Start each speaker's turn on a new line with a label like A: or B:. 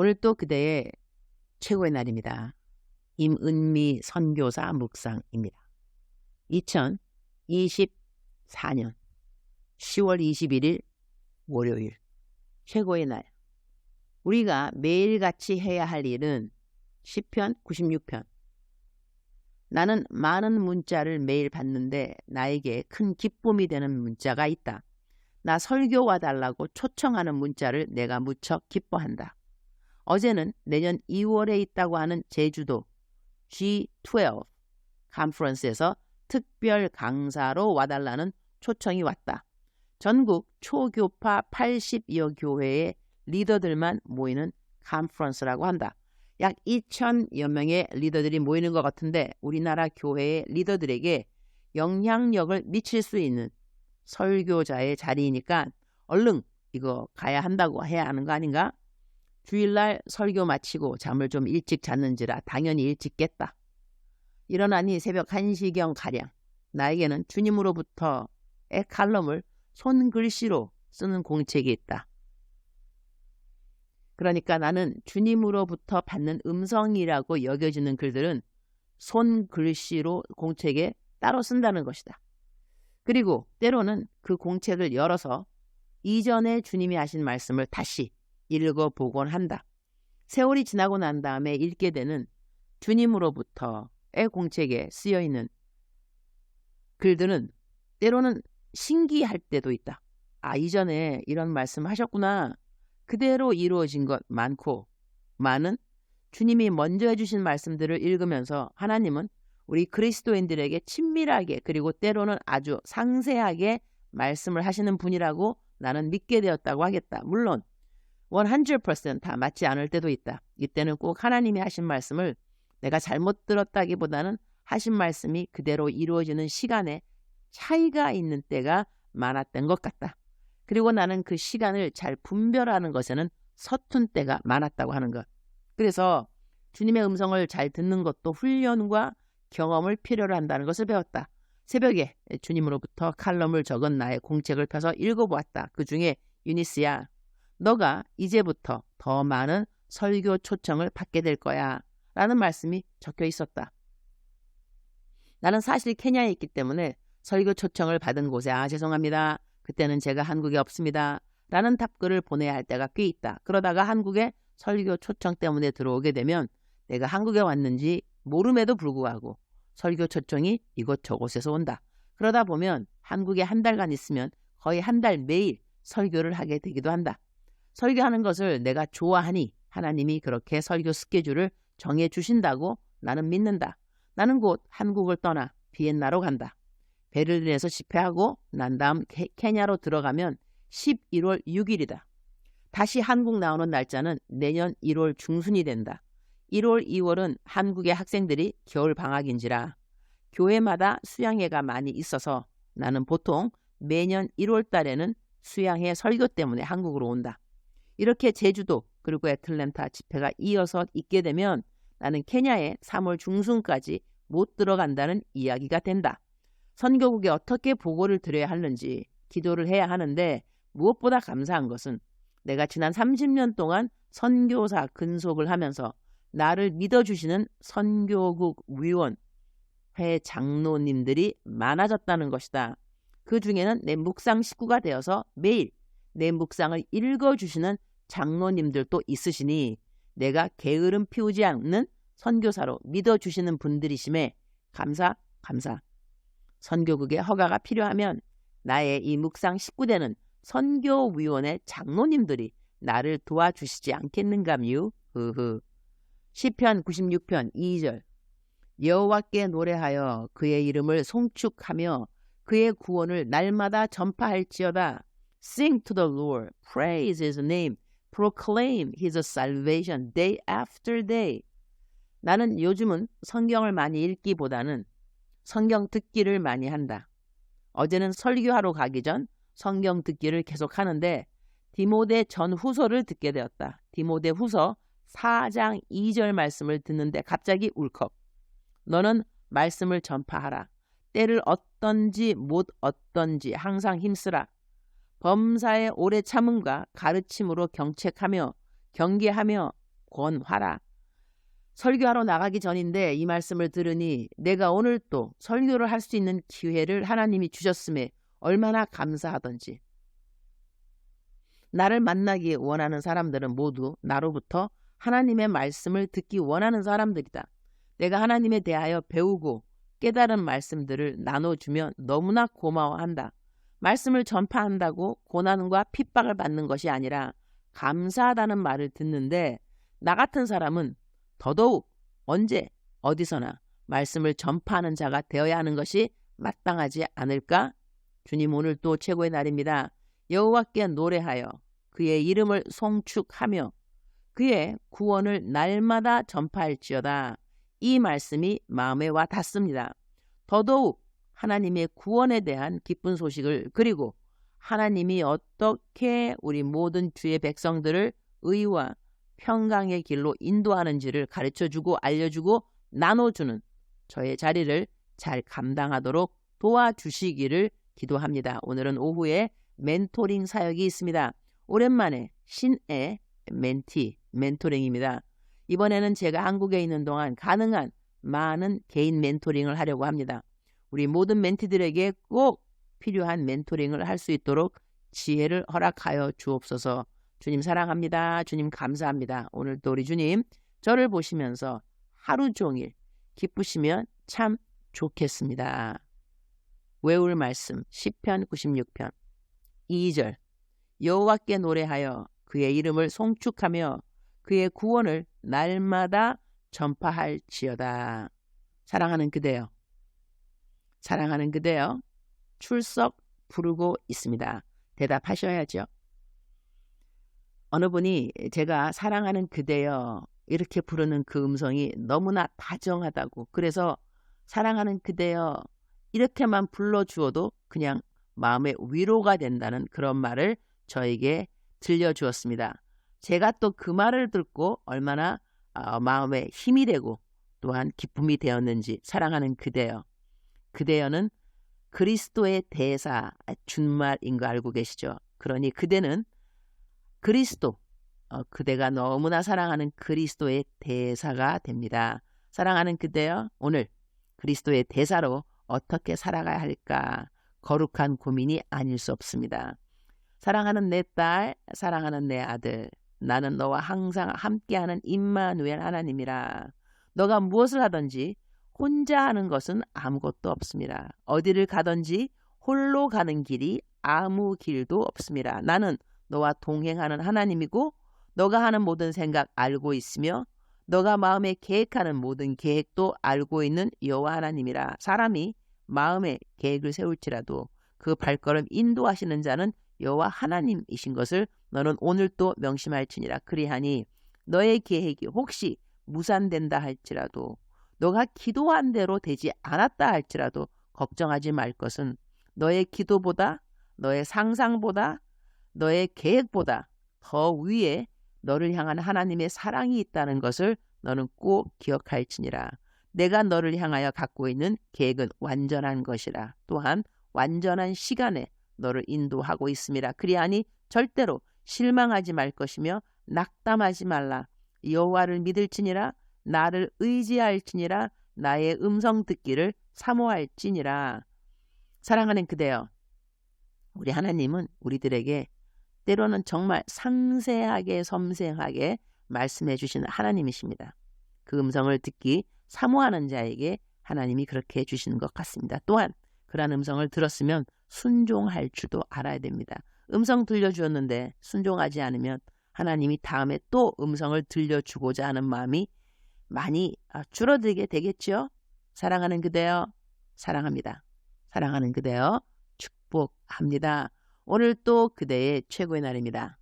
A: 오늘 또 그대의 최고의 날입니다. 임은미 선교사 묵상입니다. 2024년 10월 21일 월요일 최고의 날 우리가 매일같이 해야 할 일은 10편 96편 나는 많은 문자를 매일 받는데 나에게 큰 기쁨이 되는 문자가 있다. 나 설교 와달라고 초청하는 문자를 내가 무척 기뻐한다. 어제는 내년 2월에 있다고 하는 제주도 G12 컨퍼런스에서 특별 강사로 와달라는 초청이 왔다. 전국 초교파 80여 교회의 리더들만 모이는 컨퍼런스라고 한다. 약 2천여 명의 리더들이 모이는 것 같은데 우리나라 교회의 리더들에게 영향력을 미칠 수 있는 설교자의 자리이니까 얼른 이거 가야 한다고 해야 하는 거 아닌가? 주일날 설교 마치고 잠을 좀 일찍 잤는지라 당연히 일찍 깼다. 일어나니 새벽 1시경 가량 나에게는 주님으로부터의 칼럼을 손글씨로 쓰는 공책이 있다. 그러니까 나는 주님으로부터 받는 음성이라고 여겨지는 글들은 손글씨로 공책에 따로 쓴다는 것이다. 그리고 때로는 그 공책을 열어서 이전에 주님이 하신 말씀을 다시 읽어보곤 한다. 세월이 지나고 난 다음에 읽게 되는 주님으로부터의 공책에 쓰여 있는 글들은 때로는 신기할 때도 있다. 아, 이전에 이런 말씀 하셨구나. 그대로 이루어진 것 많고, 많은 주님이 먼저 해주신 말씀들을 읽으면서 하나님은 우리 그리스도인들에게 친밀하게 그리고 때로는 아주 상세하게 말씀을 하시는 분이라고 나는 믿게 되었다고 하겠다. 물론 100%다 맞지 않을 때도 있다. 이때는 꼭 하나님이 하신 말씀을 내가 잘못 들었다기보다는 하신 말씀이 그대로 이루어지는 시간에 차이가 있는 때가 많았던 것 같다. 그리고 나는 그 시간을 잘 분별하는 것에는 서툰 때가 많았다고 하는 것. 그래서 주님의 음성을 잘 듣는 것도 훈련과 경험을 필요로 한다는 것을 배웠다. 새벽에 주님으로부터 칼럼을 적은 나의 공책을 펴서 읽어보았다. 그 중에 유니스야, 너가 이제부터 더 많은 설교 초청을 받게 될 거야. 라는 말씀이 적혀 있었다. 나는 사실 케냐에 있기 때문에 설교 초청을 받은 곳에 아 죄송합니다. 그때는 제가 한국에 없습니다. 라는 답글을 보내야 할 때가 꽤 있다. 그러다가 한국에 설교 초청 때문에 들어오게 되면 내가 한국에 왔는지 모름에도 불구하고 설교 초청이 이곳저곳에서 온다. 그러다 보면 한국에 한 달간 있으면 거의 한 달 매일 설교를 하게 되기도 한다. 설교하는 것을 내가 좋아하니 하나님이 그렇게 설교 스케줄을 정해 주신다고 나는 믿는다. 나는 곧 한국을 떠나 비엔나로 간다. 베를린에서 집회하고 난 다음 케냐로 들어가면 11월 6일이다. 다시 한국 나오는 날짜는 내년 1월 중순이 된다. 1월, 2월은 한국의 학생들이 겨울 방학인지라 교회마다 수양회가 많이 있어서 나는 보통 매년 1월 달에는 수양회 설교 때문에 한국으로 온다. 이렇게 제주도 그리고 애틀랜타 집회가 이어서 있게 되면 나는 케냐에 3월 중순까지 못 들어간다는 이야기가 된다. 선교국에 어떻게 보고를 드려야 하는지 기도를 해야 하는데 무엇보다 감사한 것은 내가 지난 30년 동안 선교사 근속을 하면서 나를 믿어주시는 선교국 위원 회 장로님들이 많아졌다는 것이다. 그 중에는 내 묵상 식구가 되어서 매일 내 묵상을 읽어주시는 장로님들도 있으시니 내가 게으름 피우지 않는 선교사로 믿어주시는 분들이심에 감사, 감사. 선교국의 허가가 필요하면 나의 이 묵상 식구되는 선교위원회 장로님들이 나를 도와주시지 않겠는가뮤? 흐흐. 시편 96편 2절 여호와께 노래하여 그의 이름을 송축하며 그의 구원을 날마다 전파할지어다. Sing to the Lord, praise his name, proclaim his salvation day after day. 나는 요즘은 성경을 많이 읽기보다는 성경 듣기를 많이 한다. 어제는 설교하러 가기 전 성경 듣기를 계속 하는데 디모데 전 후서를 듣게 되었다. 디모데 후서 4장 2절 말씀을 듣는데 갑자기 울컥. 너는 말씀을 전파하라. 때를 어떤지 못 어떤지 항상 힘쓰라. 범사의 오래 참음과 가르침으로 경책하며 경계하며 권하라. 설교하러 나가기 전인데 이 말씀을 들으니 내가 오늘 또 설교를 할 수 있는 기회를 하나님이 주셨음에 얼마나 감사하던지. 나를 만나기 원하는 사람들은 모두 나로부터 하나님의 말씀을 듣기 원하는 사람들이다. 내가 하나님에 대하여 배우고 깨달은 말씀들을 나눠주면 너무나 고마워한다. 말씀을 전파한다고 고난과 핍박을 받는 것이 아니라 감사하다는 말을 듣는데 나 같은 사람은 더더욱 언제 어디서나 말씀을 전파하는 자가 되어야 하는 것이 마땅하지 않을까? 주님 오늘 또 최고의 날입니다. 여호와께 노래하여 그의 이름을 송축하며 그의 구원을 날마다 전파할지어다. 이 말씀이 마음에 와 닿습니다. 더더욱 하나님의 구원에 대한 기쁜 소식을 그리고 하나님이 어떻게 우리 모든 주의 백성들을 의와 평강의 길로 인도하는지를 가르쳐주고 알려주고 나눠주는 저의 자리를 잘 감당하도록 도와주시기를 기도합니다. 오늘은 오후에 멘토링 사역이 있습니다. 오랜만에 신의 멘티, 멘토링입니다. 이번에는 제가 한국에 있는 동안 가능한 많은 개인 멘토링을 하려고 합니다. 우리 모든 멘티들에게 꼭 필요한 멘토링을 할 수 있도록 지혜를 허락하여 주옵소서. 주님 사랑합니다. 주님 감사합니다. 오늘도 우리 주님 저를 보시면서 하루 종일 기쁘시면 참 좋겠습니다. 외울 말씀 10편 96편 2절 여호와께 노래하여 그의 이름을 송축하며 그의 구원을 날마다 전파할지어다. 사랑하는 그대여. 사랑하는 그대여. 출석 부르고 있습니다. 대답하셔야죠. 어느 분이 제가 사랑하는 그대여 이렇게 부르는 그 음성이 너무나 다정하다고 그래서 사랑하는 그대여 이렇게만 불러주어도 그냥 마음의 위로가 된다는 그런 말을 저에게 들려주었습니다. 제가 또 그 말을 듣고 얼마나 어, 마음에 힘이 되고 또한 기쁨이 되었는지 사랑하는 그대여. 그대여는 그리스도의 대사 준말인 거 알고 계시죠? 그러니 그대는 그리스도, 어, 그대가 너무나 사랑하는 그리스도의 대사가 됩니다. 사랑하는 그대여, 오늘 그리스도의 대사로 어떻게 살아가야 할까? 거룩한 고민이 아닐 수 없습니다. 사랑하는 내 딸, 사랑하는 내 아들, 나는 너와 항상 함께하는 임마누엘 하나님이라. 너가 무엇을 하든지 혼자 하는 것은 아무것도 없습니다. 어디를 가든지 홀로 가는 길이 아무 길도 없습니다. 나는 너와 동행하는 하나님이고 너가 하는 모든 생각 알고 있으며 너가 마음에 계획하는 모든 계획도 알고 있는 여호와 하나님이라. 사람이 마음에 계획을 세울지라도 그 발걸음 인도하시는 자는 여호와 하나님이신 것을 너는 오늘 또 명심할지니라 그리하니 너의 계획이 혹시 무산된다 할지라도 너가 기도한 대로 되지 않았다 할지라도 걱정하지 말 것은 너의 기도보다 너의 상상보다 너의 계획보다 더 위에 너를 향한 하나님의 사랑이 있다는 것을 너는 꼭 기억할지니라. 내가 너를 향하여 갖고 있는 계획은 완전한 것이라. 또한 완전한 시간에 너를 인도하고 있음이라. 그리하니 절대로 실망하지 말 것이며 낙담하지 말라. 여호와를 믿을지니라 나를 의지할지니라 나의 음성 듣기를 사모할지니라. 사랑하는 그대여, 우리 하나님은 우리들에게 때로는 정말 상세하게 섬세하게 말씀해 주시는 하나님이십니다. 그 음성을 듣기 사모하는 자에게 하나님이 그렇게 해주시는 것 같습니다. 또한 그러한 음성을 들었으면 순종할 줄도 알아야 됩니다. 음성 들려주었는데 순종하지 않으면 하나님이 다음에 또 음성을 들려주고자 하는 마음이 많이 아, 줄어들게 되겠죠. 사랑하는 그대여 사랑합니다. 사랑하는 그대여 축복합니다. 오늘 또 그대의 최고의 날입니다.